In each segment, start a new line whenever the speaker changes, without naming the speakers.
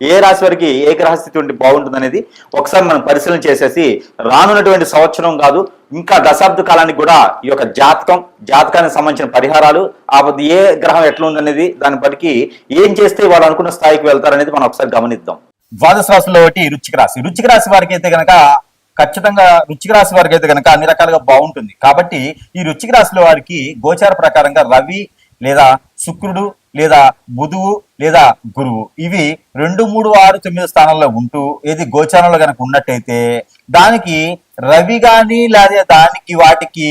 ఏ రాశి వారికి ఏ గ్రహస్థితి ఉంటే బాగుంటుంది అనేది ఒకసారి మనం పరిశీలన చేసేసి రానున్నటువంటి సంవత్సరం కాదు ఇంకా దశాబ్ద కాలానికి కూడా ఈ యొక్క జాతకం జాతకానికి సంబంధించిన పరిహారాలు ఆ ఏ గ్రహం ఎట్లా ఉందనేది దాన్ని బట్టి ఏం చేస్తే వాళ్ళు అనుకున్న స్థాయికి వెళ్తారనేది మనం ఒకసారి గమనిద్దాం. ద్వాదశ రాశుల్లో ఒకటి రుచిక రాశి. రుచిక రాశి వారికి అయితే గనక ఖచ్చితంగా రుచిక రాశి వారికి అయితే గనక అన్ని రకాలుగా బాగుంటుంది. కాబట్టి ఈ రుచిక రాశిలో వారికి గోచార ప్రకారంగా రవి లేదా శుక్రుడు లేదా బుధువు లేదా గురువు. ఇవి రెండు మూడు ఆరు తొమ్మిది స్థానాల్లో ఉంటూ ఏది గోచారంలో కనుక ఉన్నట్టయితే దానికి రవి గాని లేదా దానికి వాటికి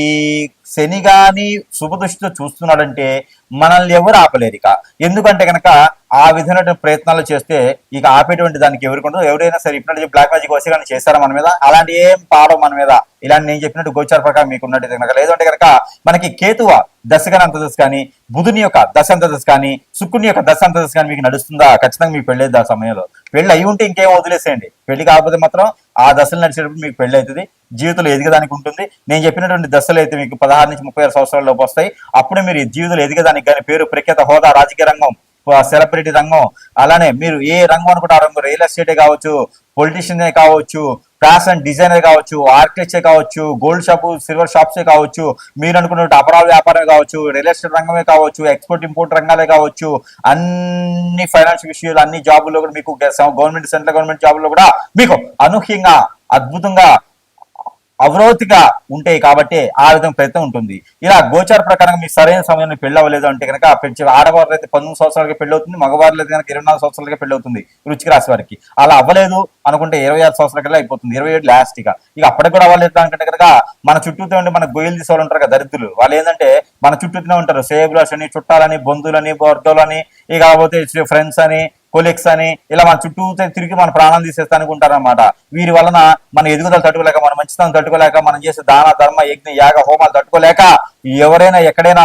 శని గాని శుభదృష్టితో చూస్తున్నాడంటే మనల్ని ఎవరు ఆపలేరిక. ఎందుకంటే కనుక ఆ విధమైన ప్రయత్నాలు చేస్తే ఇక ఆపేటువంటి దానికి ఎవరికి ఉండదు. ఎవరైనా సరే ఇప్పుడు బ్లాక్ మ్యాజిక్ కానీ చేస్తారా మన మీద? అలాంటి ఏం పాడవు మన మీద. ఇలాంటి నేను చెప్పినట్టు గోచార ప్రకారం మీకు ఉన్నట్టు కనుక. లేదంటే కనుక మనకి కేతువ దశగన దశ కానీ బుధుని యొక్క దశ కానీ శుక్రుని యొక్క దశ కానీ మీకు నడుస్తుందా? ఖచ్చితంగా మీకు పెళ్ళేది ఆ సమయంలో. పెళ్ళి అయి ఉంటే ఇంకేం వదిలేసేయండి. పెళ్ళి కాకపోతే మాత్రం ఆ దశలు నడిచేటప్పుడు మీకు పెళ్ళి అవుతుంది. జీవితంలో ఎదిగేదానికి ఉంటుంది. నేను చెప్పినటువంటి దశలు అయితే మీకు పదహారు నుంచి ముప్పై ఆరు సంవత్సరాల లోపు వస్తాయి. అప్పుడే మీరు ఈ జీవితంలో ఎదిగేదానికి కానీ పేరు ప్రఖ్యాత హోదా రాజకీయ రంగం సెలబ్రిటీ రంగం. అలానే మీరు ఏ రంగం అనుకుంటారు ఆ రియల్ ఎస్టేట్ కావచ్చు పొలిటీషియన్ కావచ్చు ఫ్యాషన్ డిజైనర్ కావచ్చు ఆర్కిటెక్చర్ కావచ్చు గోల్డ్ షాపు సిల్వర్ షాప్సే కావచ్చు మీరు అనుకున్నట్టు అపరాధ వ్యాపారమే కావచ్చు రియల్ ఎస్టేట్ రంగమే కావచ్చు ఎక్స్పోర్ట్ ఇంపోర్ట్ రంగాలే కావచ్చు అన్ని ఫైనాన్స్ విషయాలు అన్ని జాబుల్లో కూడా మీకు గవర్నమెంట్ సెంట్రల్ గవర్నమెంట్ జాబుల్లో కూడా మీకు అనూహ్యంగా అద్భుతంగా అవరోధిగా ఉంటాయి కాబట్టి ఆ విధంగా ప్రయత్నం ఉంటుంది. ఇలా గోచార ప్రకారం మీకు సరైన సమయంలో పెళ్ళి అవ్వలేదు అంటే కనుక పెంచి ఆడవారు అయితే పంతొమ్మిది సంవత్సరాలకి పెళ్ళి అవుతుంది మగవారు అయితే కనుక ఇరవై నాలుగు సంవత్సరాలకి పెళ్ళి అవుతుంది రుచికి రాశి వారికి. అలా అవ్వలేదు అనుకుంటే ఇరవై ఆరు సంవత్సరాలకి అయిపోతుంది. ఇరవై ఏడు లాస్ట్ ఇక. ఇక అప్పటికి కూడా అవ్వలేదు అనుకుంటే కనుక మన చుట్టూతో ఉండి మన గొయ్యలు తీసేవాళ్ళు ఉంటారు కదా దరిద్రులు. వాళ్ళు ఏంటంటే మన చుట్టూతోనే ఉంటారు. సేబులర్స్ అని చుట్టాలని బంధువులని బొర్దోలని ఇక కాకపోతే ఫ్రెండ్స్ అని కొలీగ్స్ అని ఇలా మన చుట్టూ తిరిగి మన ప్రాణం తీసేస్తా అనుకుంటారు అనమాట వీరి వలన మన ఎదుగుదల తట్టుకోలేక మన మంచితనం తట్టుకోలేక మనం చేసే దాన ధర్మ యజ్ఞ యాగ హోమాలు తట్టుకోలేక ఎవరైనా ఎక్కడైనా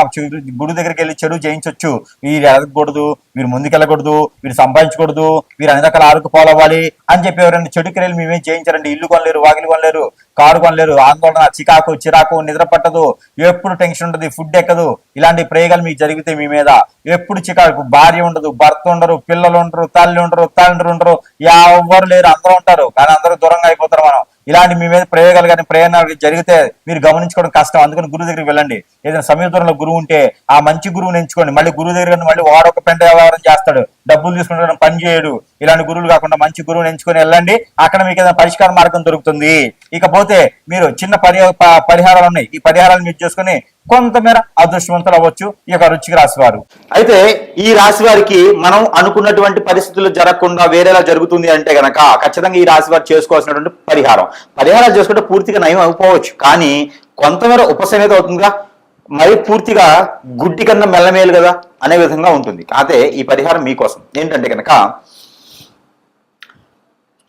గుడి దగ్గరికి వెళ్ళి చెడు చేయించవచ్చు వీరు ఎదగకూడదు వీరు ముందుకెళ్ళకూడదు వీరు సంపాదించకూడదు వీరు అన్ని రకాల ఆరుకు పోలవ్వాలి అని చెప్పి ఎవరైనా చెడుకి వెళ్ళి మేమేం చేయించారండి ఇల్లు కొనలేరు వాకిలు కొనలేరు కారు కొనలేరు ఆందోళన చికాకు చిరాకు నిద్ర పట్టదు. ఎప్పుడు టెన్షన్ ఉంటుంది ఫుడ్ ఎక్కదు. ఇలాంటి ప్రయోగాలు మీకు జరిగితే మీ మీద ఎప్పుడు చికాకు భార్య ఉండదు భర్త ఉండరు పిల్లలు ఉండరు తల్లి ఉండరు తండ్రి ఉండరు ఎవరు లేరు అందరూ ఉంటారు. కానీ అందరూ దూరంగా అయిపోతారు మనం. ఇలాంటి మీ మీద ప్రయోగాలు కానీ ప్రయాణాలు జరిగితే మీరు గమనించుకోవడం కష్టం. అందుకని గురువు దగ్గరికి వెళ్ళండి. ఏదైనా సమీపంలో గురువు ఉంటే ఆ మంచి గురువుని ఎంచుకోండి. మళ్ళీ గురువు దగ్గర మళ్ళీ వాడొక పెంట వ్యవహారం చేస్తాడు. డబ్బులు తీసుకుంటాడు పని చేయడు. ఇలాంటి గురువులు కాకుండా మంచి గురువుని ఎంచుకొని వెళ్ళండి. అక్కడ మీకు ఏదైనా పరిష్కార మార్గం దొరుకుతుంది. ఇకపోతే మీరు చిన్న పరి ప- పరిహారాలు ఉన్నాయి. ఈ పరిహారాలు మీరు చేసుకుని కొంతమేర అదృష్టవంతులు అవ్వచ్చు. ఈ యొక్క రుచికి రాశి వారు అయితే ఈ రాశి వారికి మనం అనుకున్నటువంటి పరిస్థితులు జరగకుండా వేరేలా జరుగుతుంది అంటే గనక ఖచ్చితంగా ఈ రాశి వారు చేసుకోవాల్సినటువంటి పరిహారం. పరిహారాలు చేసుకుంటే పూర్తిగా నయం అయిపోవచ్చు. కానీ కొంతమేర ఉపశమేత అవుతుందిగా? మరి పూర్తిగా గుడ్డి కన్నా మెల్లమేలు కదా? అనే విధంగా ఉంటుంది. అయితే ఈ పరిహారం మీకోసం. ఏంటంటే కనుక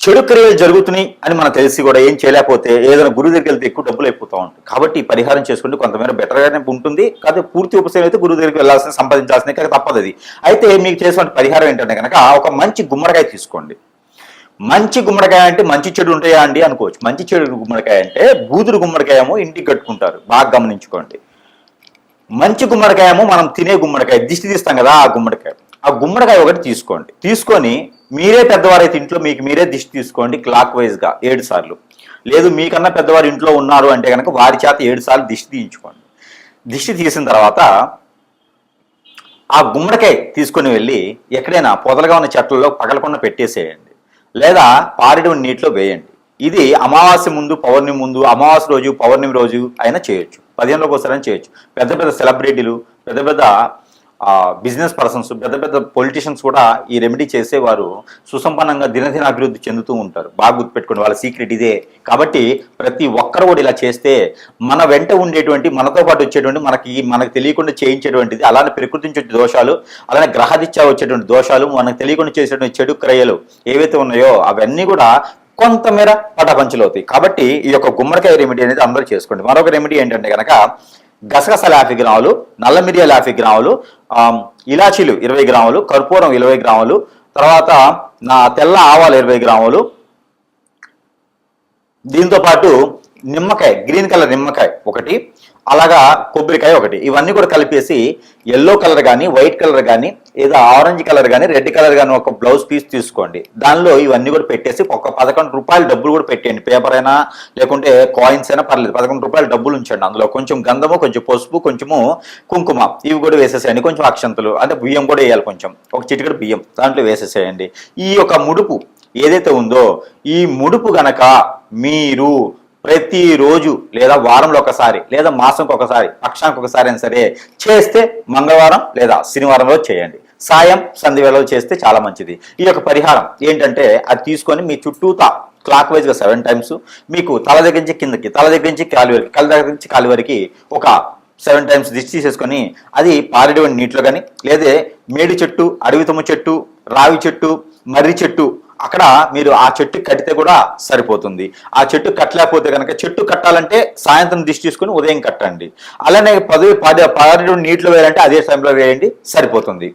చెడు క్రియలు జరుగుతున్నాయి అని మనకు తెలిసి కూడా ఏం చేయలేకపోతే ఏదైనా గురువు దగ్గరికి వెళ్తే ఎక్కువ డబ్బులు అయిపోతూ ఉంటుంది కాబట్టి పరిహారం చేసుకుంటే కొంతమేర బెటర్గానే ఉంటుంది. కాదు పూర్తి ఉపశమనం అయితే గురువు దగ్గరికి వెళ్ళాల్సిన సంపాదించాల్సిన కనుక తప్పదు అది అయితే మీకు చేసిన పరిహారం ఏంటంటే కనుక ఒక మంచి గుమ్మడికాయ తీసుకోండి. మంచి గుమ్మడికాయ అంటే మంచి చెడు ఉంటాయా అండి అనుకోవచ్చు. మంచి చెడు గుమ్మడికాయ అంటే బూదురు గుమ్మడికాయమో ఇంటికి కట్టుకుంటారు. బాగా గమనించుకోండి. మంచి గుమ్మడికాయ ఏమో మనం తినే గుమ్మడికాయ దిష్టి తీస్తాం కదా ఆ గుమ్మడికాయ. ఆ గుమ్మడికాయ ఒకటి తీసుకోండి. తీసుకొని మీరే పెద్దవారైతే ఇంట్లో మీకు మీరే దిష్టి తీసుకోండి క్లాక్ వైజ్గా ఏడు సార్లు. లేదు మీకన్నా పెద్దవారు ఇంట్లో ఉన్నారు అంటే కనుక వారి చేత ఏడు సార్లు దిష్టి తీయించుకోండి. దిష్టి తీసిన తర్వాత ఆ గుమ్మడికాయ తీసుకొని వెళ్ళి ఎక్కడైనా పొదలుగా ఉన్న చెట్లలో పగలకుండా పెట్టేసేయండి. లేదా పారిడి నీటిలో వేయండి. ఇది అమావాస్య ముందు పౌర్ణమి ముందు అమావాస్య రోజు పౌర్ణమి రోజు అయినా చేయొచ్చు. పదిహేను రోజు ఒకసారి చేయొచ్చు. పెద్ద పెద్ద సెలబ్రిటీలు పెద్ద పెద్ద బిజినెస్ పర్సన్స్ పెద్ద పెద్ద పొలిటీషియన్స్ కూడా ఈ రెమెడీ చేసేవారు సుసంపన్నంగా దినదిన అభివృద్ధి చెందుతూ ఉంటారు. బాగా గుర్తుపెట్టుకోండి వాళ్ళ సీక్రెట్ ఇదే. కాబట్టి ప్రతి ఒక్కరు కూడా ఇలా చేస్తే మన వెంట ఉండేటువంటి మనతో పాటు వచ్చేటువంటి మనకి మనకు తెలియకుండా చేయించేటువంటిది అలానే ప్రకృతి నుంచి వచ్చే దోషాలు అలానే గ్రహదిత్యా వచ్చేటువంటి దోషాలు మనకు తెలియకుండా చేసేటువంటి చెడు క్రయలు ఏవైతే ఉన్నాయో అవన్నీ కూడా కొంతమేర పటపంచలు అవుతాయి కాబట్టి ఈ యొక్క గుమ్మడికాయ రెమెడీ అనేది అందరూ చేసుకోండి. మరొక రెమెడీ ఏంటంటే కనుక గసగసాల యాభై గ్రాములు నల్ల మిరియాలు యాభై గ్రాములు ఇలాచీలు ఇరవై గ్రాములు కర్పూరం ఇరవై గ్రాములు తర్వాత నా తెల్ల ఆవాలు ఇరవై గ్రాములు. దీంతో పాటు నిమ్మకాయ గ్రీన్ కలర్ నిమ్మకాయ ఒకటి అలాగా కొబ్బరికాయ ఒకటి. ఇవన్నీ కూడా కలిపేసి ఎల్లో కలర్ కానీ వైట్ కలర్ కానీ ఏదో ఆరెంజ్ కలర్ కానీ రెడ్ కలర్ కానీ ఒక బ్లౌజ్ పీస్ తీసుకోండి. దానిలో ఇవన్నీ కూడా పెట్టేసి ఒక పదకొండు రూపాయలు డబ్బులు కూడా పెట్టేయండి. పేపర్ అయినా లేకుంటే కాయిన్స్ అయినా పర్లేదు. పదకొండు రూపాయలు డబ్బులు ఉంచండి. అందులో కొంచెం గంధము కొంచెం పసుపు కొంచెము కుంకుమ ఇవి కూడా వేసేసేయండి. కొంచెం అక్షంతలు అంటే బియ్యం కూడా వేయాలి కొంచెం. ఒక చిటికడు బియ్యం దాంట్లో వేసేసేయండి. ఈ యొక్క ముడుపు ఏదైతే ఉందో ఈ ముడుపు గనక మీరు ప్రతిరోజు లేదా వారంలో ఒకసారి లేదా మాసంకి ఒకసారి పక్షానికి ఒకసారి అయినా సరే చేస్తే మంగళవారం లేదా శనివారం రోజు చేయండి. సాయం సంధి వేళలో చేస్తే చాలా మంచిది. ఈ యొక్క పరిహారం ఏంటంటే అది తీసుకొని మీ చుట్టూతా క్లాక్ వైజ్గా సెవెన్ టైమ్స్ మీకు తల దగ్గర నుంచి కిందకి తల దగ్గర నుంచి కాలి వరకు కళ్ళ దగ్గర నుంచి కాలి వరకు ఒక సెవెన్ టైమ్స్ దిష్టి తీసేసుకొని అది పారేటువంటి నీటిలో కానీ లేదే మేడి చెట్టు అడవి తుమ్మ చెట్టు రావి చెట్టు మర్రి చెట్టు అక్కడ మీరు ఆ చెట్టు కట్టితే కూడా సరిపోతుంది. ఆ చెట్టు కట్టలేకపోతే కనుక చెట్టు కట్టాలంటే సాయంత్రం దిష్టి తీసుకుని ఉదయం కట్టండి. అలానే పదవి పది పదహారు నీటిలో వేయాలంటే అదే టైంలో వేయండి సరిపోతుంది.